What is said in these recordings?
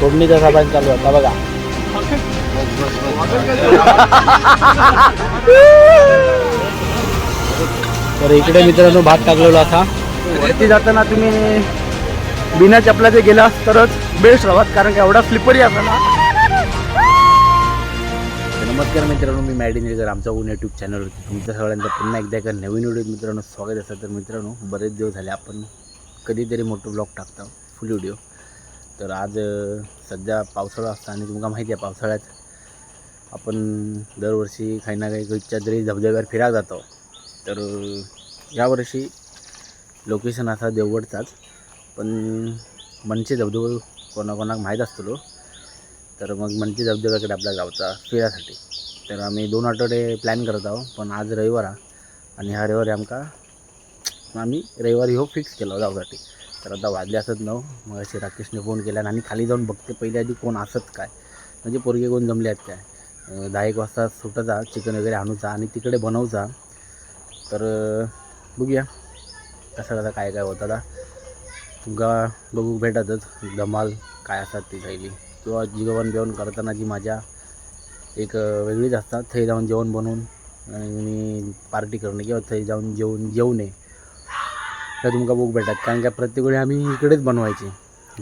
फोडणीचा साबण चालू होता बघा. तर इकडे मित्रांनो भात टाकलेला असा वरती जाताना तुम्ही बिना चपलाचे गेला तरच बेस्ट राहत कारण का एवढा स्लिपरी असा ना नमस्कार मित्रांनो मी मॅडी निळकर आमचा ओन यूट्यूब चॅनलवरती तुमच्या सगळ्यांचं पुन्हा एकदा एका नवीन व्हिडिओ मित्रांनो स्वागत असतं तर मित्रांनो बरेच दिवस झाले आपण कधीतरी मोठं ब्लॉग टाकतो फुल व्हिडिओ तर आज सध्या पावसाळा असता आणि तुमका माहिती आहे पावसाळ्यात आपण दरवर्षी काही ना काही इच्छा तरी धबधब्यावर फिरायला जातो तर यावर्षी लोकेशन असा देवगडचाच पण मनचे धबधबे कोणाकोणाक माहीत असतो तर मग मनचे धबधब्याकडे आपल्या गावचा फिरायसाठी तर आम्ही दोन आठवडे प्लॅन करत आहोत पण आज रविवार हा. आणि ह्या रविवारी आमका आम्ही रविवारी हो फिक्स केला जाऊसाठी तर आता वाजले असत नऊ. मग असे राकेशने फोन केला आणि खाली जाऊन बघते पहिले आधी कोण असत काय. म्हणजे पोरगे कोण जमले आहेत काय. दहा एक वाजता सुटायचा चिकन वगैरे आणूचा आणि तिकडे बनवचा तर बघूया. कसं कसं काय काय होतं आता. तुमका बघू भेटतच. धमाल काय असतात ती राहिली किंवा जेवण जेवण करताना जी मजा. एक वेगळीच असतात. थंय जाऊन जेवण बनवून आणि पार्टी करणे किंवा थंय जाऊन जेवण जेवणे. तर तुमका बुक भेटतात कारण का प्रत्येक वेळी आम्ही इकडेच बनवायचे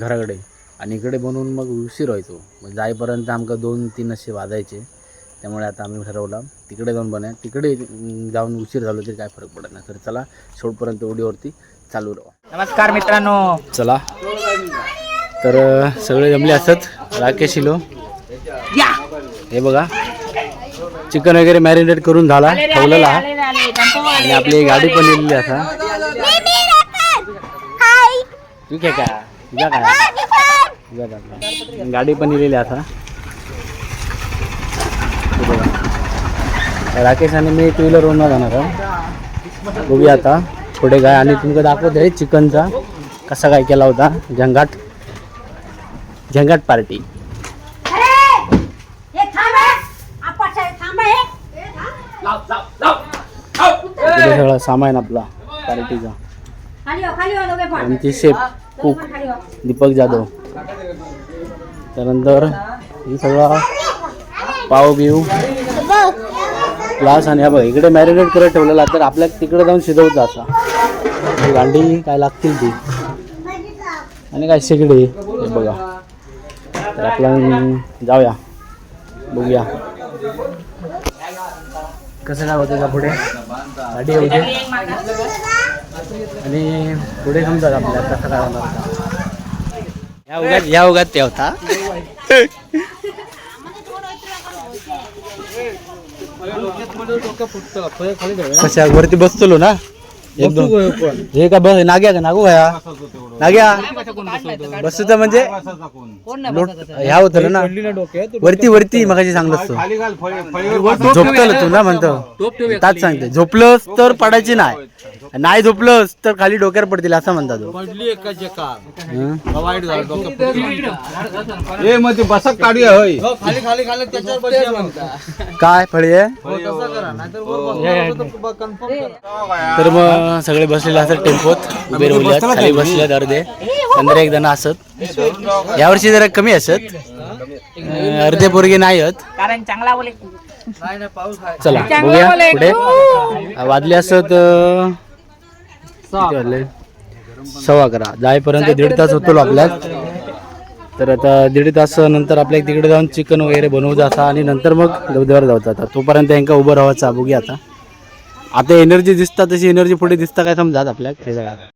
घराकडे. आणि इकडे बनवून मग उशीर व्हायचो. मग जाईपर्यंत आमका दोन तीन असे वाजायचे. त्यामुळे आता आम्ही ठरवलं तिकडे जाऊन बनवूया. तिकडे जाऊन उशीर झालो तरी काय फरक पडत नाही. तर चला शेवटपर्यंत व्हिडिओवरती चालू राहा. नमस्कार मित्रांनो. चला. तर सगळे जमले असत? राकेश इलो. हे बघा. चिकन वगैरे मॅरिनेट करून झाला ठेवलेला. आणि आपली गाडी पण येलेली असा तू काय का? तुझा काय तुझा काय गाडी पण हे बघा. राकेश आणि मी टू व्हीलरवरून जाणार आहोत. बघूया आता. पुढे काय आणि तुमचं दाखवत चिकनचा. कसा काय केला होता? झंगाट. झंगाट पार्टी. सगळं सामान आपला. पार्टीचा. आमचे शेफ कुक दीपक जाधव. त्यानंतर हे सगळा पाव बिव ग्लास आणि हा बघ इकडे मॅरिनेट करत ठेवलेला तर आपल्या तिकडे जाऊन शिजवतं असा. गांडी काय लागतील ती? आणि काय शेगडी? हे बघा. तर आपण जाऊया. बघूया. कसं काय होतं का पुढे गाडी होते. आणि पुढे समजा आपल्याला कसं काय होणार का. या उगात या उगात ते होता कशा वरती बसतलो ना हे का बस नाग्या का? नागू घ्या नाग्या? बसत म्हणजे? लोट ह्या होतं ना? वरती वरती मगाशी सांगलं असतो. झोपतल तू ना म्हणतो. ताच सांगते. झोपलंस तर पडायची नाही. नाही झोपलंस तर खाली डोक्यावर पडतील असं म्हणतात तो. हं? बसक काढूया होय. काय फळी आहे? तर मग सगळे बसलेले असतात टेम्पोत उभे राहिल्यात खाली बसलेत अर्धे. पंधरा एक जण असत. यावर्षी जरा कमी असत. अर्धे पोरगे नाही आहेत कारण चांगला बोले चला बघूया पुढे वाजले असत अं, किती वाजले? सव्वा अकरा. जाईपर्यंत दीड तास होतो आपल्यात. तर आता दीड तास नंतर आपल्या तिकडे जाऊन चिकन वगैरे बनवू असा आणि नंतर मग धबधब्यावर जाऊचा आता तोपर्यंत यांका उभं राहायचा बघूया आता. आता एनर्जी दिसता तशी एनर्जी पुढे दिसता काय समजात आपल्या हे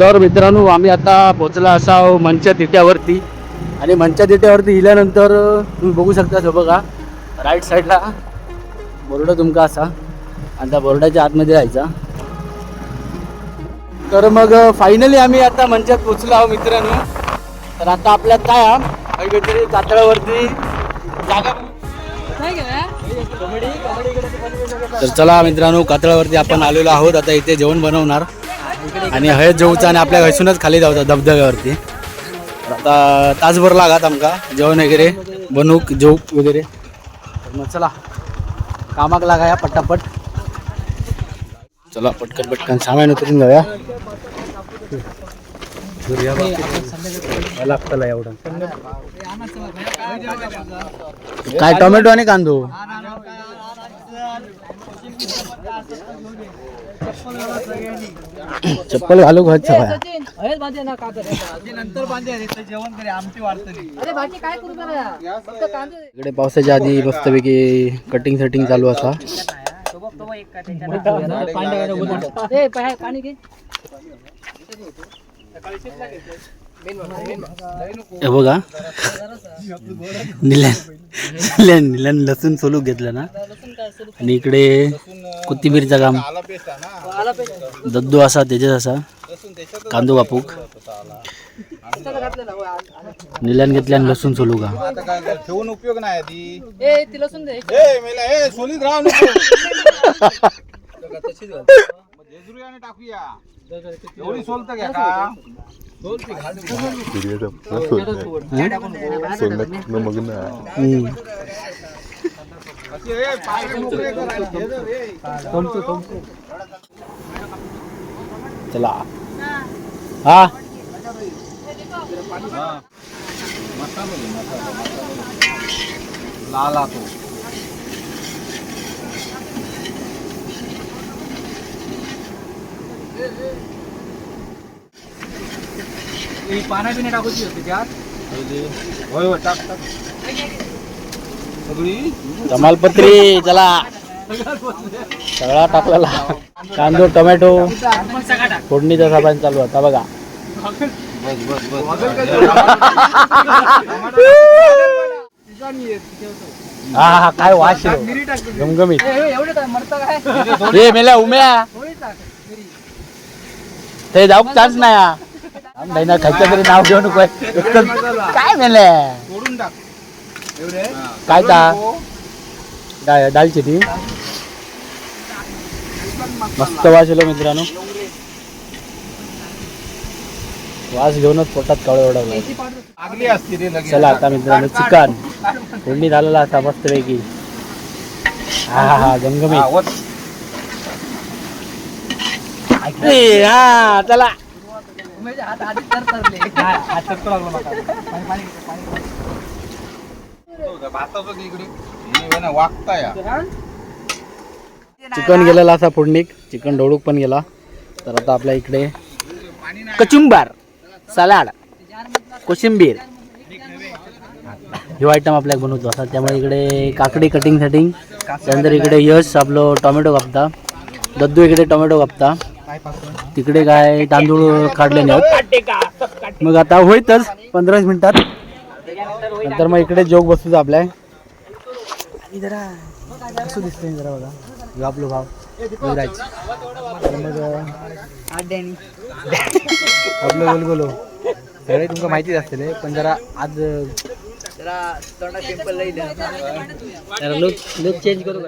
तर मित्रांनो आम्ही आता पोचला असा मंच तिट्यावरती. आणि मंच तिट्यावरती गेल्यानंतर तुम्ही बघू शकता जो बघा राईट साईडला बोर्ड तुमका असा. आणि त्या बोर्डाच्या आतमध्ये जायचा तर मग फायनली आम्ही आता मंचात पोचलो आहोत मित्रांनो. तर आता आपल्यात काय काहीतरी कातळावरती जागा तर चला मित्रांनो कातळावरती आपण आलेलो आहोत. आता इथे जेवण बनवणार. आणि हळद जेवूचा आणि आपल्या हसूनच खाली जाऊचा धबधब्यावरती. आता तासभर लागत आमका. जेवण वगैरे बनूक जेवूक वगैरे. मग चला. कामाक लागा या पटापट. चला पटकन पटकन सामान उतरून जाऊया लागतला एवढं काय टोमॅटो आणि कांदो? चप्पल घालू सगळ्या इकडे पावसाच्या आधी मस्तपैकी कटिंग सेटिंग चालू असा. हे बघा. निल्यान निल्यान निल्यान लसूण सोलूक घेतलं ना. आणि इकडे कोथिंबीरचा काम. दद्दू असा त्याच्यात असा. कांदो बापूक निल्यान घेतल्यान लसूण सोलू का आता काय कर, ठेवून उपयोग नाही ती टाकूया. एवढी सोलत घ्या का? हे. जर, ए. चला हा लाला तो पाना बिना टाकूची होती त्यात. होय होय टाक टाक. सगळी? कमालपत्री चला. सगळा टाकलेला. कांदो टोमॅटो फोडणीचा साबण चालू आता बघा. बस बस बस. हा हा काय वास येतो. गमगमीत हे मेल्या उम्या. ते जाऊक चान्स नाही हा. भाई ना खायचं तरी नाव घेऊ नको काय एवढे काय ता? डाळ दालचिनी. मस्त वास येलो मित्रांनो. वास घेऊनच पोटात कावळ ओढवला. चला आता मित्रांनो चिकन. फोडणी झालेला असा मस्त पैकी हा हा हा हा, हा हे वागता या. चिकन गेलेला असा फोडणीक. चिकन ढोळूक पण गेला. तर आता आपल्या इकडे कचुंबार सलाड कोशिंबीर. ह्यो आयटम आपल्याक बनवतो असा त्यामुळे इकडे काकडी कटिंग सेटिंग त्यानंतर इकडे यश आपलं टोमॅटो कापता. दद्दू इकडे टोमॅटो कापता. तिकडे काय तांदूळ काढले नाहीत. मग आता होईतच पंधराच मिनिटात. नंतर मग इकडे जोग बसतो आपल्या. जरा कसं दिसतंय जरा बघा. आपलो भाव युवराज. आपलं सगळे तुमका माहितीच असतील पण जरा आज जरा लुक लुक चेंज करू?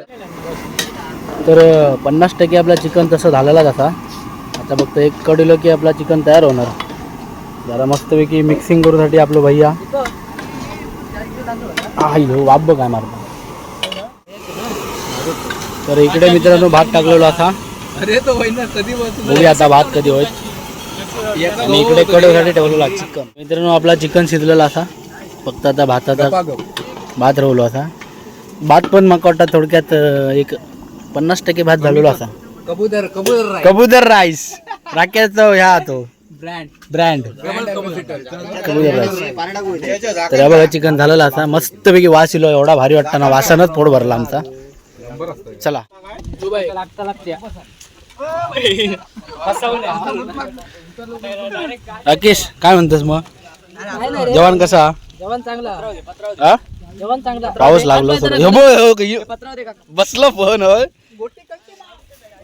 तर पन्नास टक्के आपला चिकन तसं झालेलाच असा. आता फक्त एक कडलो की आपला चिकन तयार होणार. जरा मस्तपैकी मिक्सिंग करूसाठी आपलं भैया. हा ह्यो वाप बघ काय मारतो. तर इकडे मित्रांनो भात टाकलेलो असा अरे तो होईना कधी बघूया आता भात कधी होईल. आणि इकडे कडवसाठी ठेवलेला चिकन. मित्रांनो आपला चिकन शिजलेला असा फक्त आता भाताचा भात राहिलो असा भात पण मका वाटतं थोडक्यात एक पन्नास टक्के भात झालेलो असा कबूतर कबूतर कबूतर राईस राख्याचा ह्या तो. Brand brand Kabutar. राईस तर या बघा चिकन झालेलं असा मस्तपैकी वास इलो एवढा भारी वाटतं ना वासानच पोट भरला आमचा. चला. राकेश काय म्हणतोस मग? जेवण कसा? जेवण चांगला. पाऊस लागलो बसलो फोन होय.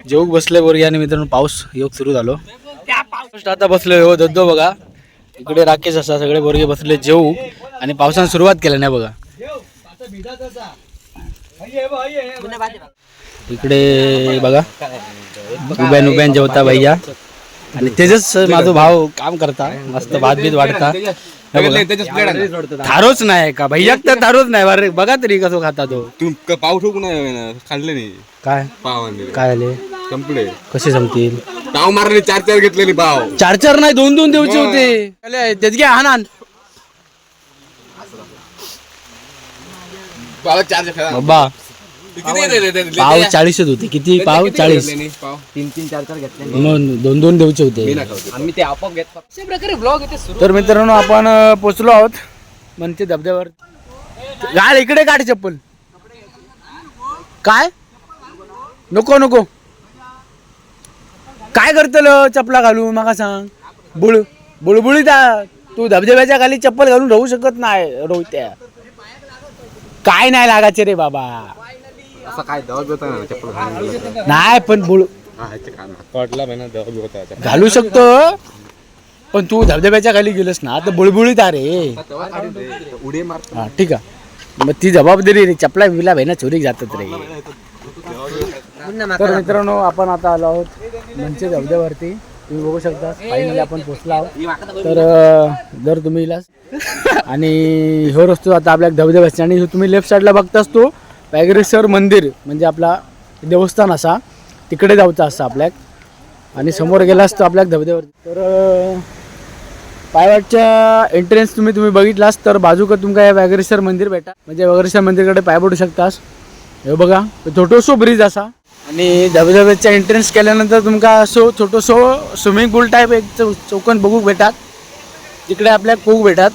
जेवूक बसले बोरगी आणि मित्रांनो पाऊस योग सुरू झालो. आता बसलोय हो धबधो बघा. इकडे राकेश असा सगळे बोरगे बसले जेवू. आणि पावसाने सुरुवात केल्या नाही बघा. इकडे बघा. उभ्यान उभ्यान जेवता भैया. आणि तेजस माझा भाव काम करता मस्त भात बीत वाढता. थारोच नाही का? भैया तर थारोच नाही. बघा तरी कसं खाता तो. तू पाव ठोकू नाही खाल्ले नाही. काय? पाव काय आले? संपले. कसे संपतील? पाव मारले चार चार घेतलेली पाव चार चार नाही दोन दोन देऊचे होते. त्यात घ्या पाव चार चार बाबा. किती दिले ते? पाव चाळीसच होते. किती पाव? चाळीस. पाव. तीन तीन चार चार घेतले. मग दोन दोन देऊचे होते. आम्ही ते आपोआप घेत अशा प्रकारे ब्लॉग इथे सुरू तर मित्रांनो आपण अं, पोचलो आहोत. म्हणते धबधब्यावर. घाल इकडे काढ चप्पल. काय? नको नको. काय करतल चपला घालून? माका सांग. बुळ बुळबुळीत आ. तू धबधब्याच्या खाली चप्पल घालून राहू शकत नाही रोहित्या. काय नाही लागायचे रे बाबा. असं काय दवा बिवता ना चप्पल घालून गेलं. नाही पण बुळ. हा, पडला ना दवा बिवता. घालू शकतो पण तू धबधब्याच्या खाली गेलस ना तर बुळबुळीत आ रे. उडी मारतो हा ठीक आहे. मग ती जबाबदारी रे चपला बिला भाई ना चोरी जातात रे. तर मित्रांनो आपण आता आलो आहोत मंचे धबधब्यावरती तुम्ही बघू शकता. फायनली आपण पोचलो आहोत. तर जर तुम्ही इलास आणि ह्यो रस्तो आता आपल्या धबधब्याचा आणि तुम्ही लेफ्ट साईडला बघताच तो व्याघ्रेश्वर मंदिर म्हणजे आपला देवस्थान असा. तिकडे जाऊचा असं आपल्याक आणि समोर गेला असतो आपल्या धबधब्यावरती. तर पायवाटच्या एंट्रन्स तुम्ही तुम्ही बघितलास तर बाजूक तुमका या व्याघ्रेश्वर मंदिर भेटा. म्हणजे व्याघ्रेश्वर मंदिरकडे पाय पडू शकतास. हे बघा छोटोसो ब्रिज असा. आणि धबधब्याच्या एंट्रन्स केल्यानंतर तुमका असो छोटोसो स्विमिंग पूल टाईप एक चौ चौकन बघूक भेटात. तिकडे आपल्या पोग भेटात.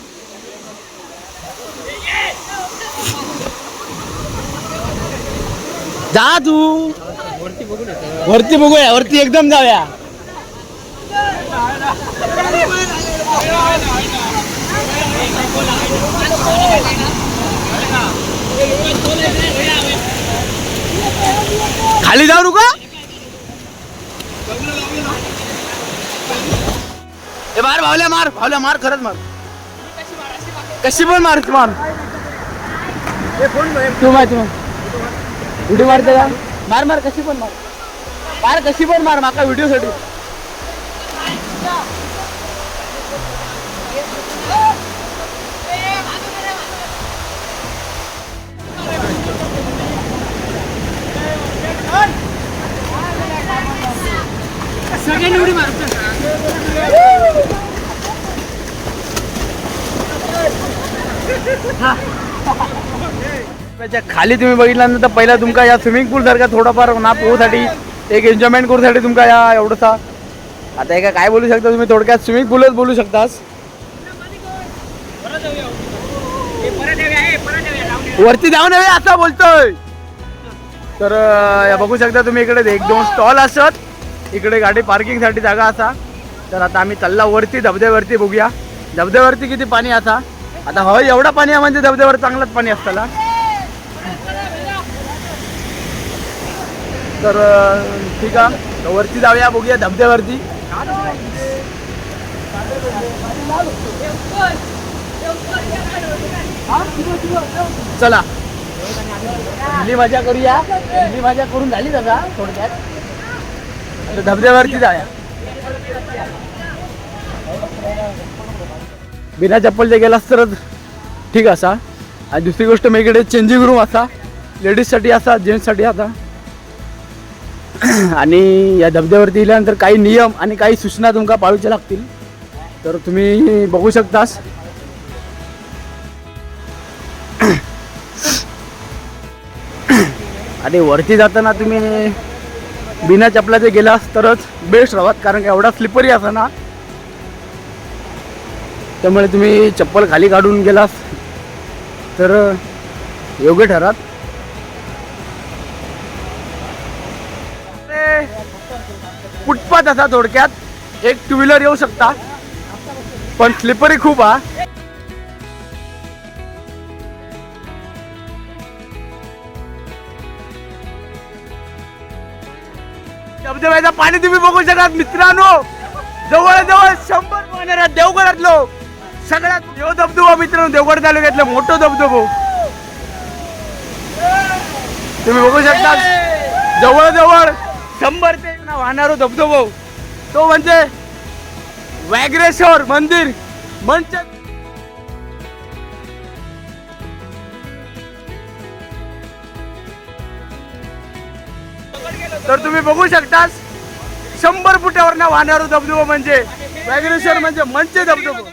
जा तू. वरती बघूया वरती एकदम जाऊया. खाली जाऊ नका. ए मार भावल्या मार भावल्या मार खरंच मार. कशी पण मार मार. तू मार तू मार. उडी मारते का? मार मार कशी पण मार. मार कशी पण मार माका व्हिडिओ त्याच्याखाली तुम्ही बघितल्यानंतर पहिला तुमका या स्विमिंग पूल सारखा थोडाफार ना पोहूसाठी एक एन्जॉयमेंट करूसाठी तुमका या एवढंसा. आता एका काय बोलू शकता तुम्ही? थोडक्यात स्विमिंग पूलच बोलू शकतास. वरती जाऊन नये आता बोलतोय. तर या बघू शकता तुम्ही इकडे एक दोन स्टॉल असत. इकडे गाडी पार्किंगसाठी जागा असा. तर आता आम्ही चालला वरती धबधब्यावरती बघूया. धबधब्यावरती किती पाणी असा आता? हवं एवढा पाणी आहे म्हणजे धबधब्यावर चांगलंच पाणी असताना तर ठीक आहे. वरती जाऊया बघूया धबधब्यावरती. चला. इडली मजा करूया. इडली मजा करून झाली दादा थोडक्यात. आता धबधब्यावरती जाऊया. बिना चप्पल जे गेलास तर ठीक असा. आणि दुसरी गोष्ट मी इकडे चेंजिंग रूम असा लेडीजसाठी असा जेंट्ससाठी असा. आणि या धबधब्यावरती गेल्यानंतर काही नियम आणि काही सूचना तुमका पाळूच्या लागतील. तर तुम्ही बघू शकतास. आणि वरती जाताना तुम्ही बिना चपलाचे गेलास तरच बेस्ट राहत कारण का एवढा स्लिपरी असा ना. त्यामुळे तुम्ही चप्पल खाली काढून गेलास. तर योग्य ठरात. फुटपाथ असा थोडक्यात. एक टू व्हीलर येऊ शकता. पण स्लिपरी खूप हा. धबधब्याचं पाणी तुम्ही बघू शकाल मित्रांनो. जवळ जवळ शंभर पाहणार देवगडातलो सगळ्यात देव धबधबा मित्रांनो देवगड तालुक्यातलं मोठं धबधबो. तुम्ही बघू शकता. जवळ जवळ शंभर ते वाहणारो धबधबो. तो म्हणजे व्याघ्रेश्वर मंदिर म्हणजे तर तुम्ही बघू शकता शंभर फुटावर ना वाहणारो धबधबो म्हणजे व्याघ्रेश्वर म्हणजे मंच धबधबो.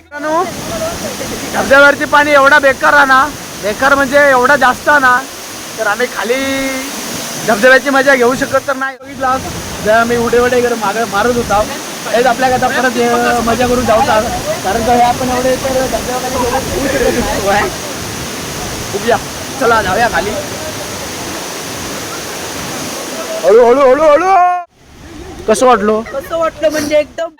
धबधब्यावरती पाणी एवढा बेकार आहे ना बेकार म्हणजे एवढा जास्त ना तर आम्ही खाली धबधब्याची मजा घेऊ शकत तर नाही. बघितला? जेव्हा आम्ही उडे वडे इकडे माग मारत होता हेच आपल्या आता परत मजा करून जाऊ कारण का हे आपण एवढे तर. बघूया चला जाऊया खाली. हळू हळू हळू हळू! कसं वाटलो? कसं वाटलं म्हणजे एकदम?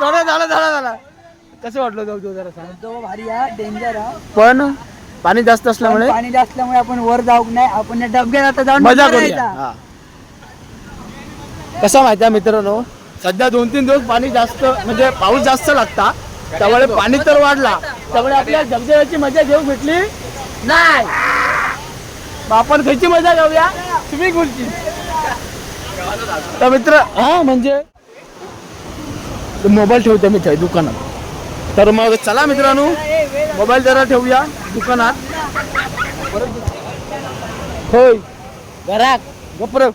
झालं झालं झालं झालं कसं वाटलं जाऊ तू जरा सांग. तो भारी हा. डेंजर हा. पण पाणी जास्त असल्यामुळे? पाणी जास्त असल्यामुळे आपण वर जाऊ नाही? आपण या डबक्यात आता जाऊन मजा उभा करूया. राहायचा. हा. कसं माहिती आहे मित्रांनो? सध्या दोन तीन दिवस पाणी जास्त म्हणजे पाऊस जास्त लागता. त्यामुळे पाणी तर वाढला. त्यामुळे आपल्या धबधब्याची मजा घेऊ भेटली नाही. मग आपण खायची मजा घेऊया. स्विमिंग पूलची तर मित्र हा म्हणजे? मोबाईल ठेवते मी दुकानात. तर मग चला मित्रांनो मोबाईल जरा ठेवूया दुकानात. होय. घरात. गप्र.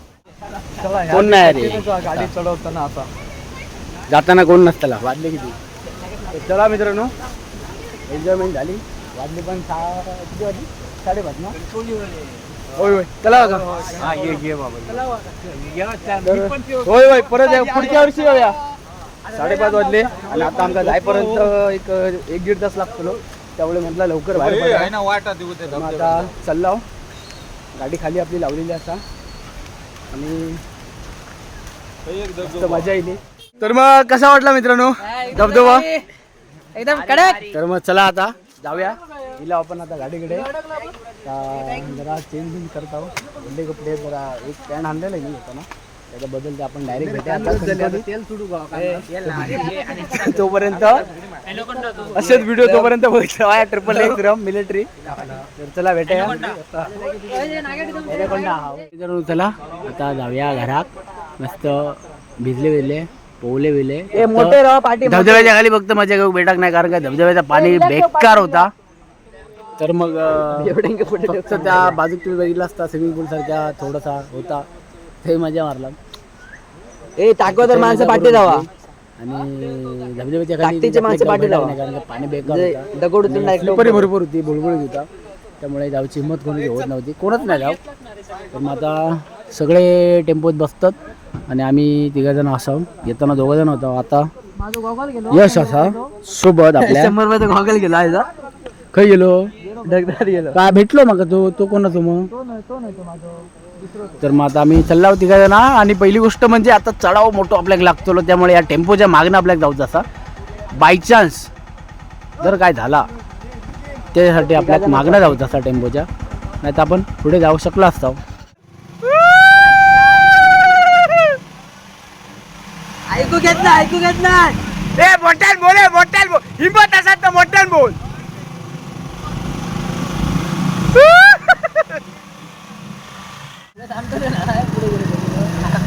कोण नाही रे? गाडी चढवताना असा जाताना कोण नसताला? वाजले किती? चला मित्रांनो. एन्जॉयमेंट झाली. वाजले पण सहा किती वाजली? साडेपाच ना? होय होय. चला बघा. तर- होय होय. परत पुढच्या वर्षी येऊया साडेपाच वाजले आणि आता आमचा जायपर्यंत एक एक दीड तास लागतो. त्यामुळे म्हटलं लवकर बाहेर आहे मग आता चाललो गाडी खाली आपली लावलेली असा आणि मस्त मजा येईल तर मग कसा वाटला मित्रांनो? धबधबा? एकदम कडक. तर मग चला आता जाऊया. हिला आपण आता गाडीकडे. आता जरा चेंज बिंज करत आहोत. कपडे जरा एक पॅन्ट आणलेलं मी होता ना त्याचा बदल ते आपण डायरेक्ट भेटूया. आता गणपतीत. तेल सुडू तोपर्यंत असेच व्हिडिओ तोपर्यंत बघितला. ट्रिपल एक्स मिलिटरी तर चला भेटूया. चला. आता जाऊया घरात. मस्त भिजले भिजले पोवले बिले. मोठे राव पाठी धबधब्याच्या खाली फक्त मजा घेऊ भेटक नाही कारण का धबधब्याचं पाणी बेकार होता. तर मग फक्त त्या बाजूक तुम्ही बघितला असता स्विमिंग पूल सारख्या थोडासा होता. ते मजा मारला. ए टाकव तर माणसं पाठी जावा आणि धबधब्याच्या खाली ताकदीचे माणसं पाठी लावा. नाही कारण का पाणी बेकार म्हणजे होता. दगड उचलून direct स्लिपरी भरपूर होती बुळबुळीत होता. त्यामुळे जाऊची हिंमत कोणी होत नव्हती. कोणच नाही जाऊ तर मग आता सगळे टेम्पोत बसतात आणि आम्ही तिघजण असाव. येताना दोघं जण होतो. आता माझं गॉगल गेलो यश असा सोबत आपल्या शंभर रुपयाचा गॉगल गेलो आहे खय गेलो? डगदार गेलो. काय भेटलो मग तो? तो मग? तो नाही तो नाही तो माझं. तर मग आता आम्ही चालला होती का ना आणि पहिली गोष्ट म्हणजे आता चढाव मोठो आपल्याला लागतो त्यामुळे या टेम्पोच्या मागणं आपल्याला जाऊचं असा. बाय चान्स जर काय झाला त्यासाठी आपल्याला मागणं जाऊचं असा टेम्पोच्या. नाही तर आपण पुढे जाऊ शकलो असतो. ऐकू घेत नाही ऐकू घेत नाही. ए मोठ्यान बोल ए, मोठ्यान बोल.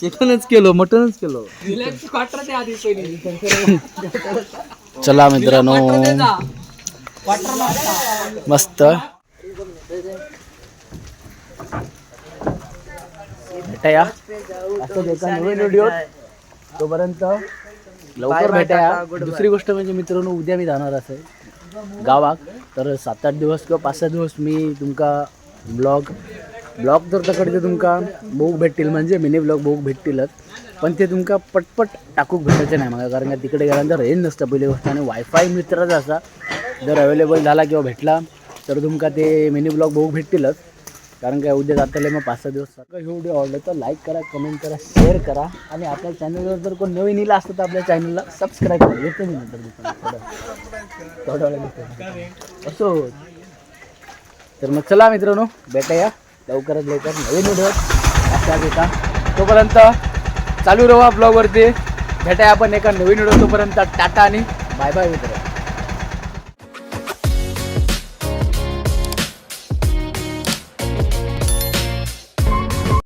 चिकनच केलो मटनच केलो. चला मित्रांनो. मस्त. भेटाया व्हिडिओ तोपर्यंत लवकर भेटाया दुसरी गोष्ट म्हणजे मित्रांनो उद्या मी जाणार असेल गावाक तर सात आठ दिवस किंवा पाच सहा दिवस मी तुमका ब्लॉग ब्लॉग जर तकडचे तुमका बघूक भेटतील म्हणजे मिनी ब्लॉग बघूक भेटतीलच. पण ते तुमका पटपट टाकूक भेटायचं नाही मला कारण का तिकडे गेल्यानंतर रेंज नसतं पहिली गोष्ट. आणि वायफाय मित्राचा असा. जर अवेलेबल झाला किंवा भेटला तर तुमका ते मिनी ब्लॉग बघूक भेटतीलच. कारण काय उद्या जाताले मग पाच सहा दिवस. सगळं हे व्हिडिओ आवडलं तर लाईक करा कमेंट करा शेअर करा. आणि आपल्या चॅनलवर जर कोण नवीन इला असतं तर आपल्या चॅनलला सबस्क्राईब करा. येतो मी नंतर थोड्या वेळाने. असो. तर मग चला मित्रांनो भेटूया. लवकरात लवकर नवीन व्हिडिओ असा येता तोपर्यंत चालू राहा ब्लॉगवरती भेटाय आपण एका नवीन व्हिडिओ तोपर्यंत टाटा आणि बाय बाय मित्र.